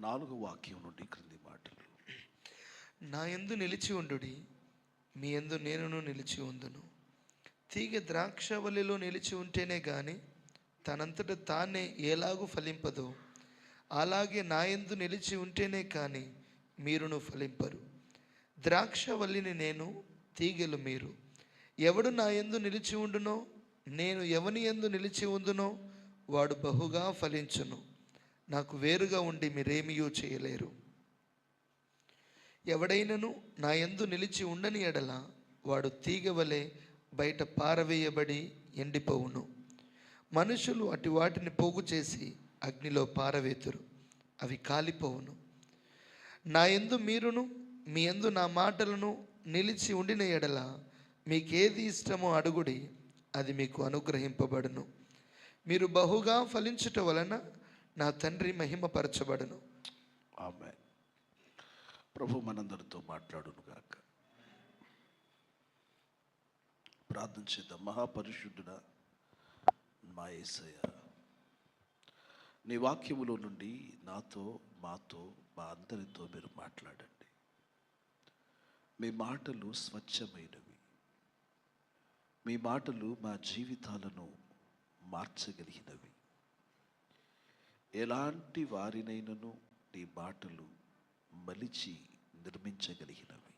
నాలుగు వాక్యం నుండి క్రింది మాటలు. నా ఎందు నిలిచి ఉండుడి మీ ఎందు నేనును నిలిచి ఉందును. తీగ ద్రాక్షవల్లిలో నిలిచి ఉంటేనే కానీ తనంతట తానే ఎలాగూ ఫలింపదో. అలాగే నా ఎందు నిలిచి ఉంటేనే కానీ మీరును ఫలింపరు. ద్రాక్షవల్లిని నేను తీగలు మీరు. ఎవడు నా ఎందు నిలిచి ఉండునో నేను ఎవని ఎందు నిలిచి ఉందునో వాడు బహుగా ఫలించును. నాకు వేరుగా ఉండి మీరేమియూ చేయలేరు. ఎవడైనను నా యందు నిలిచి ఉండని ఎడల వాడు తీగ వలె బయట పారవేయబడి ఎండిపోవును. మనుషులు అటు వాటిని పోగు చేసి అగ్నిలో పారవేతురు అవి కాలిపోవును. నా యందు మీరును మీ ఎందు నా మాటలను నిలిచి ఉండిన ఎడల మీకేది ఇష్టమో అడుగుడి అది మీకు అనుగ్రహింపబడును. మీరు బహుగా ఫలించుట వలన నా తండ్రి మహిమపరచబడును. ఆమె ప్రభు మనందరితో మాట్లాడును గాక. ప్రార్థన చేద్దాం. మహాపరిశుద్ధుడా మా యేసయ్య నీ వాక్యములో నుండి నాతో మాతో మా అందరితో మీరు మాట్లాడండి. మీ మాటలు స్వచ్ఛమైనవి. మీ మాటలు మా జీవితాలను మార్చగలిగినవి. ఎలాంటి వారినైనను నీ మాటలు మలిచి నిర్మించగలిగినవి?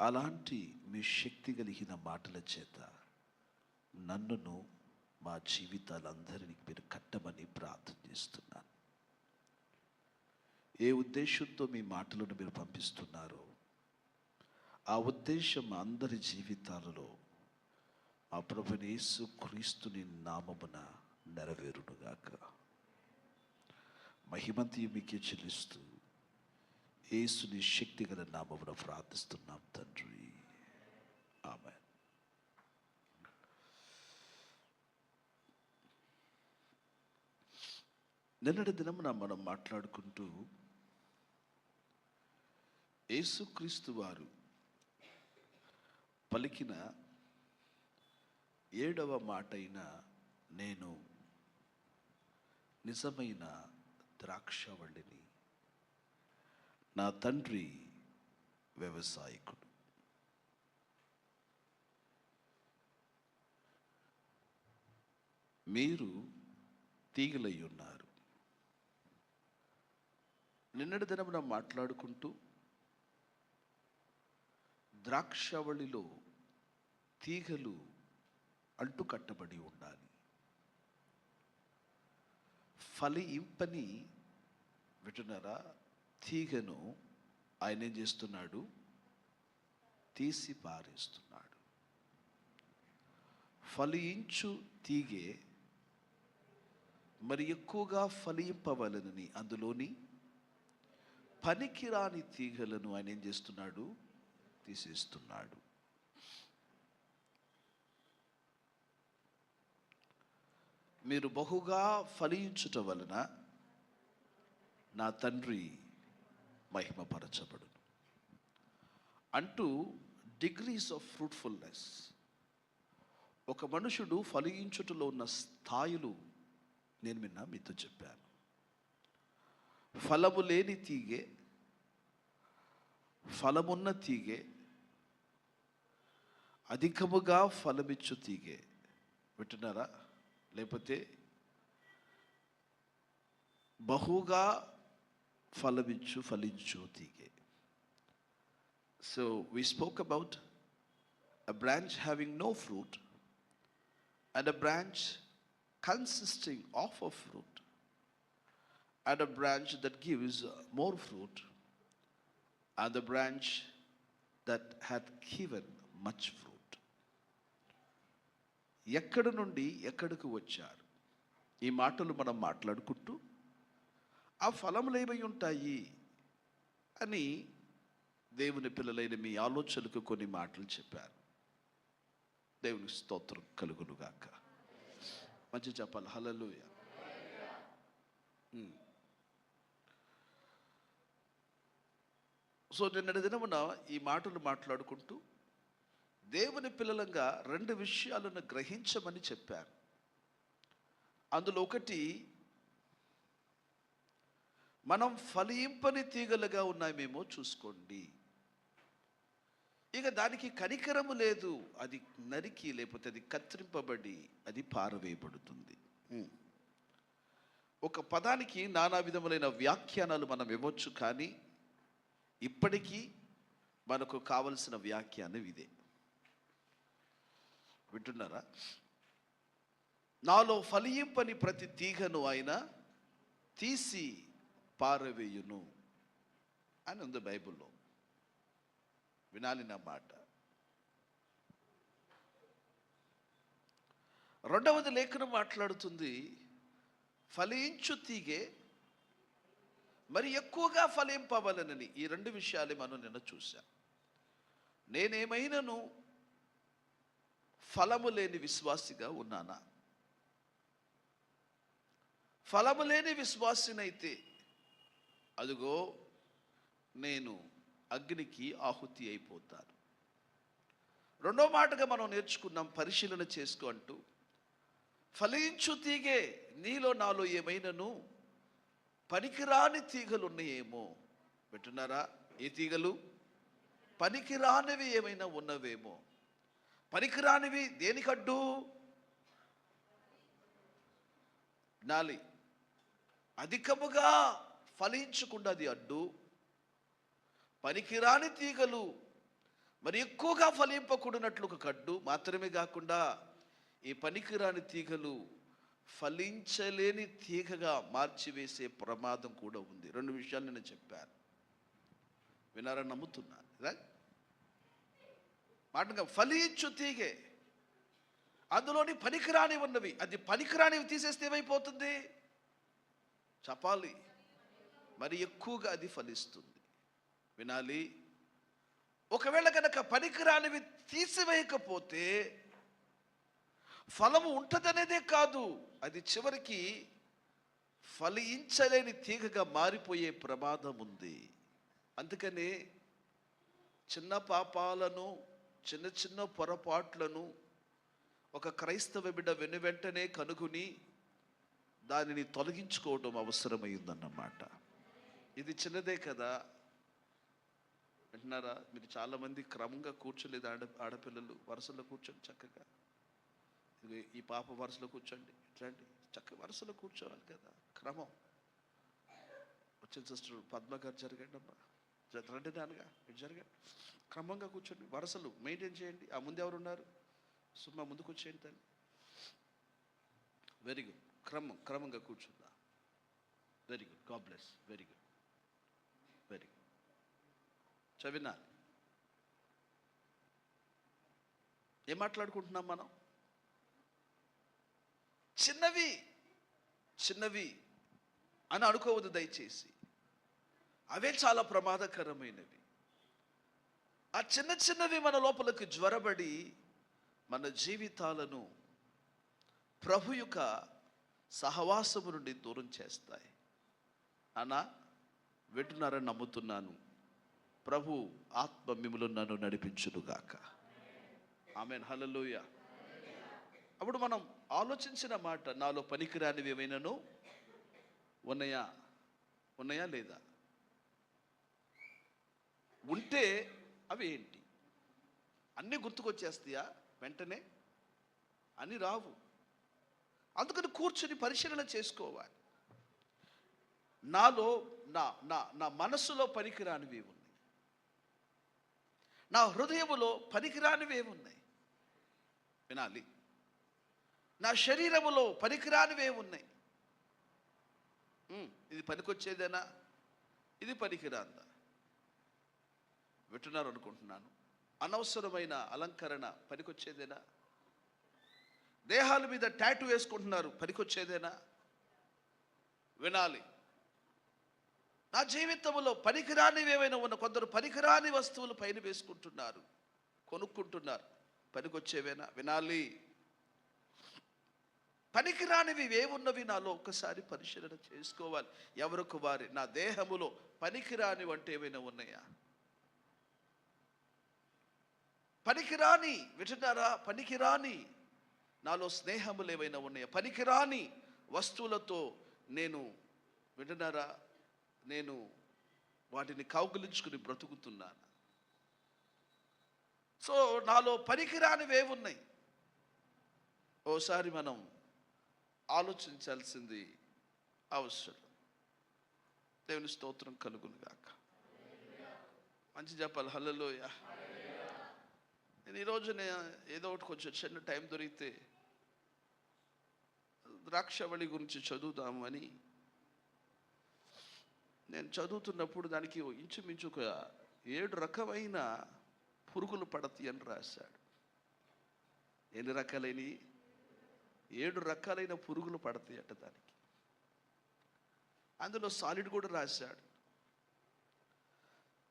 అలాంటి మీ శక్తి కలిగిన మాటల చేత నన్నును మా జీవితాలందరినీ మీరు కట్టమని ప్రార్థన చేస్తున్నాను. ఏ ఉద్దేశంతో మీ మాటలను మీరు పంపిస్తున్నారో ఆ ఉద్దేశం అందరి జీవితాలలో మా ప్రభునేసు క్రీస్తుని నామమున నెరవేరునుగాక. మహిమంతి మీకే చెల్లిస్తూ ఏసుని శక్తి గల నామమున ప్రార్థిస్తున్నాం తండ్రి. ఆమె నిన్నటి దినమున మనం మాట్లాడుకుంటూ యేసుక్రీస్తు వారు పలికిన ఏడవ మాట అయిన నేను నిజమైన ద్రాక్షవల్లిని నా తండ్రి వ్యవసాయకుడు. మీరు తీగలై ఉన్నారు. నిన్నటి దినమున మాట్లాడుకుంటూ ద్రాక్షవళిలో తీగలు అంటుకట్టబడి ఉండాలి. ఉండాలి ఫలింపని వింటున్నారా? తీగను ఆయన ఏం చేస్తున్నాడు? తీసి పారేస్తున్నాడు. ఫలించు తీగే మరి ఎక్కువగా ఫలింపవలనని అందులోని పనికిరాని తీగలను ఆయన ఏం చేస్తున్నాడు? తీసేస్తున్నాడు. మీరు బహుగా ఫలించుట వలన నా తండ్రి మహిమపరచబడును. అంటూ డిగ్రీస్ ఆఫ్ ఫ్రూట్ఫుల్నెస్ ఒక మనుషుడు ఫలించుటలో ఉన్న స్థాయిలు నేను నిన్న మీతో చెప్పాను. ఫలము లేని తీగే ఫలమున్న తీగే అధికముగా ఫలమిచ్చు తీగే. వింటున్నారా? లేకపోతే బహుగా ఫలమిచ్చు ఫలించు తీగే so we spoke about a branch having no fruit and a branch consisting of a fruit and a branch that gives more fruit and the branch that hath given much fruit ఎక్కడి నుండి ఎక్కడికి వచ్చారు? ఈ మాటలు మనం మాట్లాడుకుంటూ ఆ ఫలములు ఏమై ఉంటాయి? అని దేవుని పిల్లలైన మీ ఆలోచనకు కొన్ని మాటలు చెప్పారు. దేవునికి స్తోత్రం కలుగునుగాక. మంచి చెప్పాలి హలలుయ సో నిన్నటి దినమున ఈ మాటలు మాట్లాడుకుంటూ దేవుని పిల్లలంగా రెండు విషయాలను గ్రహించమని చెప్పారు అందులో ఒకటి మనం ఫలింపని తీగలుగా ఉన్నామేమో చూసుకోండి. ఇక దానికి కనికరము లేదు అది నరికి లేకపోతే అది కత్తిరింపబడి అది పారవేయబడుతుంది. ఒక పదానికి నానా విధములైన వ్యాఖ్యానాలు మనం ఇవ్వచ్చు కానీ ఇప్పటికీ మనకు కావలసిన వ్యాఖ్యానం ఇదే. వింటున్నారా? నాలో ఫలింపని ప్రతి తీగను ఆయన తీసి పారవేయును అని ఉంది బైబిల్లో. వినాలి నా మాట. రెండవది లేఖనం మాట్లాడుతుంది ఫలించు తీగే మరి ఎక్కువగా ఫలింపవలనని. ఈ రెండు విషయాలే మనం నిన్న చూశాం. నేనేమైనాను ఫలము లేని విశ్వాసిగా ఉన్నానా? ఫలము లేని విశ్వాసినైతే అదిగో నేను అగ్నికి ఆహుతి అయిపోతాను. రెండో మాటగా మనం నేర్చుకున్నాం పరిశీలన చేసుకో అంటూ ఫలించు తీగే నీలో నాలో ఏమైనను పనికిరాని తీగలు ఉన్నాయేమో పెట్టున్నారా ఏ తీగలు? పనికిరానివి ఏమైనా ఉన్నవేమో. పనికిరానివి దేనికడ్డు? నాలి. అధికముగా ఫలించకుండా అది అడ్డు. పనికిరాని తీగలు మరి ఎక్కువగా ఫలింపకూడనట్లు ఒక కడ్డు. మాత్రమే కాకుండా ఈ పనికిరాని తీగలు ఫలించలేని తీగగా మార్చివేసే ప్రమాదం కూడా ఉంది. రెండు విషయాలు నేను చెప్పాను. వినారని నమ్ముతున్నాను రైట్ మాటగా ఫలించు తీగే అందులోని పనికిరాని ఉన్నవి. అది పనికిరానివి తీసేస్తే ఏమైపోతుంది? చెప్పాలి మరి ఎక్కువగా అది ఫలిస్తుంది. వినాలి. ఒకవేళ కనుక పనికిరానివి తీసివేయకపోతే ఫలము ఉంటుందనేదే కాదు. అది చివరికి ఫలించలేని తీగగా మారిపోయే ప్రమాదం ఉంది అందుకని చిన్న పాపాలను చిన్న చిన్న పొరపాట్లను ఒక క్రైస్తవ బిడ్డ వెను వెంటనే కనుగొని దానిని తొలగించుకోవడం అవసరమైందన్నమాట. ఇది చిన్నదే కదా. వింటున్నారా? మీరు చాలామంది క్రమంగా కూర్చోలేదు ఆడ ఆడపిల్లలు. వరుసలో కూర్చోండి చక్కగా. ఈ పాప వరుసలో కూర్చోండి. ఇట్లాంటి చక్క వరుసలో కూర్చోవాలి కదా. క్రమం. వచ్చిన సిస్టర్ పద్మ గారు జరగండి అమ్మా రండి నాన్నగా ఇటు జరగండి క్రమంగా కూర్చోండి. వరుసలు మెయింటైన్ చేయండి. ఆ ముందు ఎవరు ఉన్నారు సుమ్మా ముందుకు వచ్చేయండి తల్లి. వెరీ గుడ్ క్రమం క్రమంగా కూర్చుందా? Very good God bless very good very good చవినాలి. ఏం మాట్లాడుకుంటున్నాం మనం? చిన్నవి చిన్నవి అని అనుకోవద్దు దయచేసి. అవే చాలా ప్రమాదకరమైనవి. ఆ చిన్న చిన్నవి మన లోపలికి జ్వరబడి మన జీవితాలను ప్రభు యొక్క సహవాసము నుండి దూరం చేస్తాయి. అనా వింటున్నారని నమ్ముతున్నాను. ప్రభు ఆత్మ మిములు నన్ను నడిపించునుగాక. ఆమె హలలోయ అప్పుడు మనం ఆలోచించిన మాట నాలో పనికిరానివి ఏమైనాను? ఉన్నాయా? ఉన్నాయా లేదా? ఉంటే అవి ఏంటి? అన్నీ గుర్తుకొచ్చేస్తాయా? వెంటనే? అని రావు. అందుకని కూర్చొని పరిశీలన చేసుకోవాలి. నాలో నా నా నా మనస్సులో పనికిరానివి ఉన్నాయి. నా హృదయములో పనికిరానివి ఉన్నాయి. వినాలి. నా శరీరములో పనికిరానివే ఉన్నాయి. ఇది పనికొచ్చేదేనా? ఇది పనికిరాందా? వింటున్నారు అనుకుంటున్నాను అనవసరమైన అలంకరణ పనికొచ్చేదేనా? దేహాల మీద ట్యాటు వేసుకుంటున్నారు పనికొచ్చేదేనా? వినాలి. నా జీవితంలో పనికిరానివి ఏమైనా ఉన్న కొందరు పనికిరాని వస్తువులు పైన వేసుకుంటున్నారు కొనుక్కుంటున్నారు పనికొచ్చేవేనా? వినాలి. పనికిరానివి ఏమున్నవి నాలో ఒక్కసారి పరిశీలన చేసుకోవాలి. ఎవరికి వారి? నా దేహములో పనికిరాని అంటే ఏమైనా ఉన్నాయా? పనికిరాని వింటున్నారా? పనికిరాని. నాలో స్నేహములు ఏవైనా ఉన్నాయా? పనికిరాని వస్తువులతో నేను వింటున్నారా? నేను వాటిని కౌగులించుకుని బ్రతుకుతున్నాను. సో నాలో పనికిరానివేవున్నాయి ఓసారి మనం ఆలోచించాల్సింది అవసరం. దేవుని స్తోత్రం కలుగును గాక. మంచి చెప్పాలి హలలోయ నేను ఈరోజు నేను ఏదో ఒకటి కొంచెం చిన్న టైం దొరికితే ద్రాక్షవళి గురించి చదువుదాము అని. నేను చదువుతున్నప్పుడు దానికి ఇంచుమించు ఒక ఏడు రకమైన పురుగులు పడతాయి అని రాశాడు. ఎన్ని రకాలైన ఏడు రకాలైన పురుగులు పడతాయి అట దానికి. అందులో సాలిడ్ కూడా రాశాడు.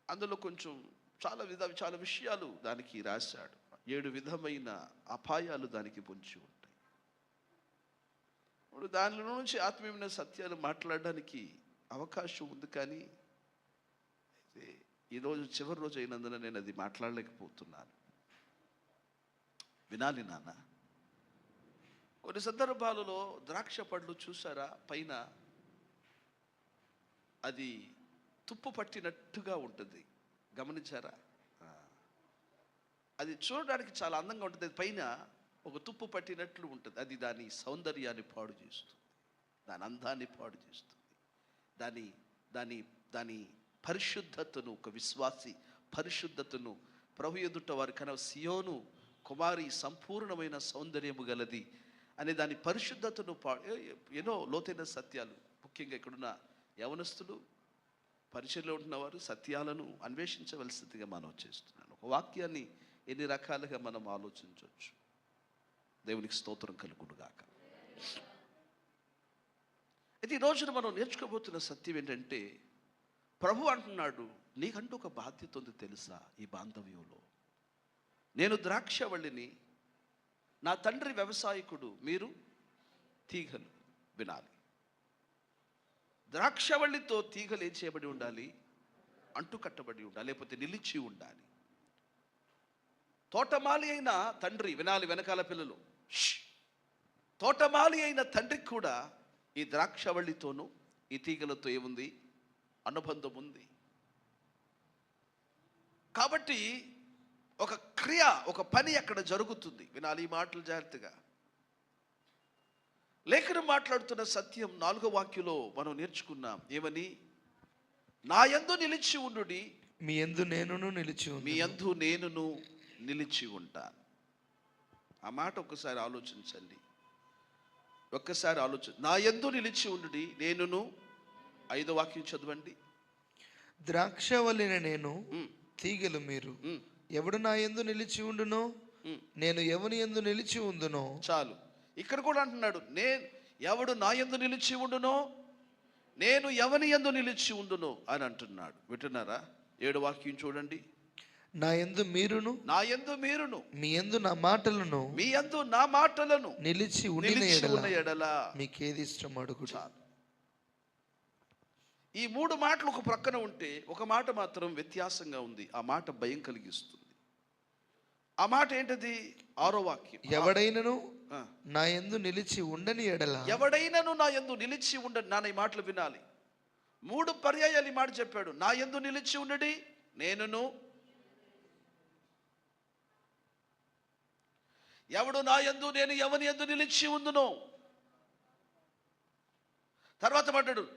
అందులో కొంచెం చాలా విధ చాలా విషయాలు దానికి రాశాడు. ఏడు విధమైన అపాయాలు దానికి పొంచి ఉంటాయి. ఇప్పుడు దానిలో నుంచి ఆత్మీయమైన సత్యాలు మాట్లాడడానికి అవకాశం ఉంది కానీ అయితే ఈరోజు చివరి రోజు అయినందున నేను అది మాట్లాడలేకపోతున్నాను. వినాలి నాన్న. కొన్ని సందర్భాలలో ద్రాక్ష పళ్ళు చూసారా? పైన అది తుప్పు పట్టినట్టుగా ఉంటుంది. గమనించారా? అది చూడడానికి చాలా అందంగా ఉంటుంది. అది పైన ఒక తుప్పు పట్టినట్లు ఉంటుంది. అది దాని సౌందర్యాన్ని పాడు చేస్తుంది. దాని అందాన్ని పాడు చేస్తుంది. దాని దాని దాని పరిశుద్ధతను ఒక విశ్వాసి పరిశుద్ధతను ప్రభు ఎదుట వారి కన సియోను కుమారి సంపూర్ణమైన సౌందర్యము గలది అనే దాని పరిశుద్ధతను పా ఎన్నో లోతైన సత్యాలు. ముఖ్యంగా ఇక్కడున్న యవనస్తులు పరిచయంలో ఉంటున్నవారు సత్యాలను అన్వేషించవలసిందిగా మనం చేస్తున్నాను. ఒక వాక్యాన్ని ఎన్ని రకాలుగా మనం ఆలోచించవచ్చు? దేవునికి స్తోత్రం కలుగుడుగాక అయితే ఈ రోజున మనం నేర్చుకోబోతున్న సత్యం ఏంటంటే ప్రభు అంటున్నాడు నీకంటూ ఒక బాధ్యత ఉంది తెలుసా ఈ బాంధవ్యంలో? నేను ద్రాక్షవళిని నా తండ్రి వ్యవసాయకుడు మీరు తీగలు వినాలి. ద్రాక్షవళ్ళితో తీగలు ఏం చేయబడి ఉండాలి అంటు కట్టబడి ఉండాలి లేకపోతే నిలిచి ఉండాలి. తోటమాలి అయిన తండ్రి వినాలి వెనకాల పిల్లలు. తోటమాలి అయిన తండ్రికి కూడా ఈ ద్రాక్షవళ్ళితోనూ ఈ తీగలతో ఏముంది? అనుబంధం ఉంది. కాబట్టి ఒక క్రియ ఒక పని అక్కడ జరుగుతుంది. వినాలి ఈ మాటలు జాగ్రత్తగా. లేఖనం మాట్లాడుతున్న సత్యం నాలుగో వాక్యలో మనం నేర్చుకున్నాం. ఏమని? నా యందు నిలిచి ఉండుడి. మీ ఎందు నేనును నిలిచి మీ యందు నేనును నిలిచి ఉంటాను. ఆ మాట ఒక్కసారి ఆలోచించండి. ఒక్కసారి ఆలోచన నా యందు నిలిచి ఉండుడి నేనును. ఐదో వాక్యం చదవండి. ద్రాక్షవల్లిన నేను ఉమ్, తీగలు మీరు. ఎవడు నా ఎందు నిలిచి ఉండునో. నేను ఎవని ఎందు నిలిచి ఉందునో చాలు. ఇక్కడ కూడా అంటున్నాడు నేను ఎవడు నా యందు నిలిచి ఉండునో నేను ఎవని యందు నిలిచి ఉండునో అని అంటున్నాడు. వింటున్నారా? ఏడు వాక్యం చూడండి. నా ఎందు మీరును నా యందు మీరును మీ ఎందు నా మాటలను మీ యందు నా మాటలను నిలిచి ఉన్న ఎడల మీకేది ఇష్టం అడుగుడు చాలు. ఈ మూడు మాటలు ఒక ప్రక్కన ఉంటే ఒక మాట మాత్రం వ్యత్యాసంగా ఉంది. ఆ మాట భయం కలిగిస్తుంది. ఆ మాట ఏంటది? ఆరో వాక్యం. ఎవడైనను. నా ఎందు నిలిచి ఉండని ఎడల. ఎవడైనను నా యందు నిలిచి ఉండడు నాన్న ఈ మాటలు వినాలి. మూడు పర్యాయాలు ఈ మాట చెప్పాడు. నా యందు నిలిచి ఉండడి నేనును. ఎవడు నా యందు నేను ఎవని యందు నిలిచి ఉందును తర్వాత పడ్డాడు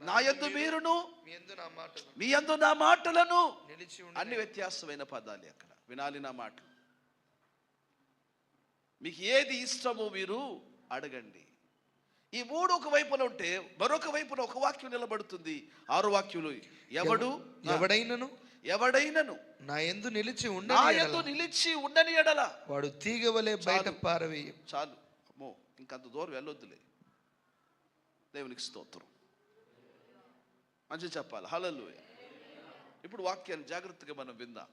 నా యందు మీరును మీ ఎందు నా మాటలు మీ యందు నా మాటలను. నిలిచి అన్ని వ్యత్యాసమైన పదాలు అక్కడ. వినాలి నా మాటలు. మీకు ఏది ఇష్టమో మీరు అడగండి. ఈ మూడు ఒక వైపున ఉంటే మరొక వైపున ఒక వాక్యం నిలబడుతుంది. ఆరు వాక్యులు ఎవడు? ఎవడైనను? ఎవడైనను? నా ఎందు నిలిచి నా ఎడల. నిలిచి ఉండని ఎడల. వాడు తీగ వలె బయట పారవేయ. చాలు. అమ్మో ఇంకంత దూరం వెళ్ళొద్దులే. దేవునికి స్తోత్రం. మంచి చెప్పాలి. హలలు ఇప్పుడు వాక్యాన్ని జాగ్రత్తగా మనం విందాం.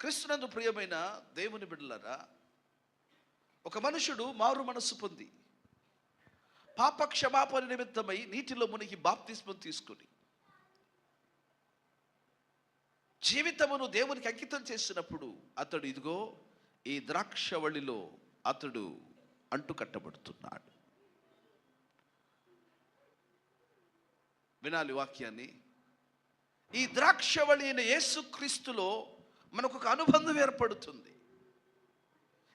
క్రీస్తునందు ప్రియమైన దేవుని బిడ్డలారా ఒక మనుషుడు మారు మనస్సు పొంది పాప క్షమాపణ నిమిత్తమై నీటిలో మునిగి బాప్తిస్మం తీసుకుని జీవితమును దేవునికి అంకితం చేసినప్పుడు అతడు ఇదిగో ఈ ద్రాక్షవళిలో అతడు అంటుకట్టబడుతున్నాడు. వినాలి వాక్యాన్ని. ఈ ద్రాక్షవళి అయిన యేసుక్రీస్తులో మనకు ఒక అనుబంధం ఏర్పడుతుంది.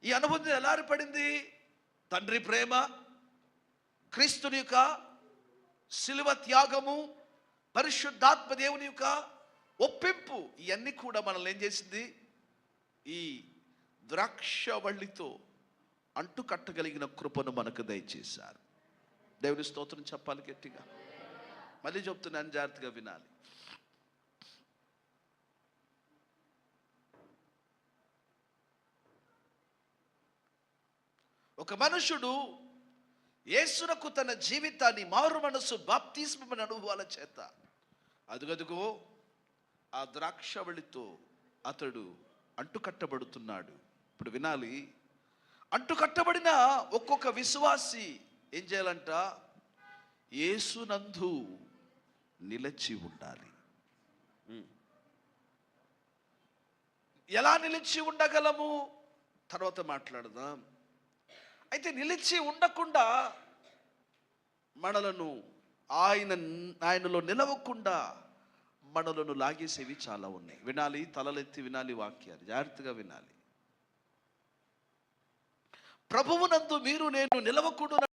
ఈ అనుభూతి ఎలా ఏర్పడింది? తండ్రి ప్రేమ క్రీస్తుని యొక్క శిలువ త్యాగము పరిశుద్ధాత్మ దేవుని యొక్క ఒప్పింపు ఇవన్నీ కూడా మనల్ని ఏం చేసింది? ఈ ద్రాక్షవళ్ళితో అంటు కట్టగలిగిన కృపను మనకు దయచేశారు. దేవుని స్తోత్రం చెప్పాలి గట్టిగా. మళ్ళీ చెప్తున్నాను జాగ్రత్తగా వినాలి. ఒక మనుషుడు యేసునకు తన జీవితాన్ని మారు మనసు బాప్తిస్మమైన అనుభవాల చేత అదుగదుగో ఆ ద్రాక్షవళితో అతడు అంటుకట్టబడుతున్నాడు. ఇప్పుడు వినాలి. అంటుకట్టబడిన ఒక్కొక్క విశ్వాసి ఏం చేయాలంట? యేసునందు నిలచి ఉండాలి. ఎలా నిలిచి ఉండగలము? తర్వాత మాట్లాడదాం. అయితే నిలిచి ఉండకుండా మనలను ఆయన ఆయనలో నిలవకుండా మనలను లాగేసేవి చాలా ఉన్నాయి. వినాలి తలలెత్తి వినాలి వాక్యాలు. జాగ్రత్తగా వినాలి. ప్రభువునందు మీరు నేను నిలవకుండా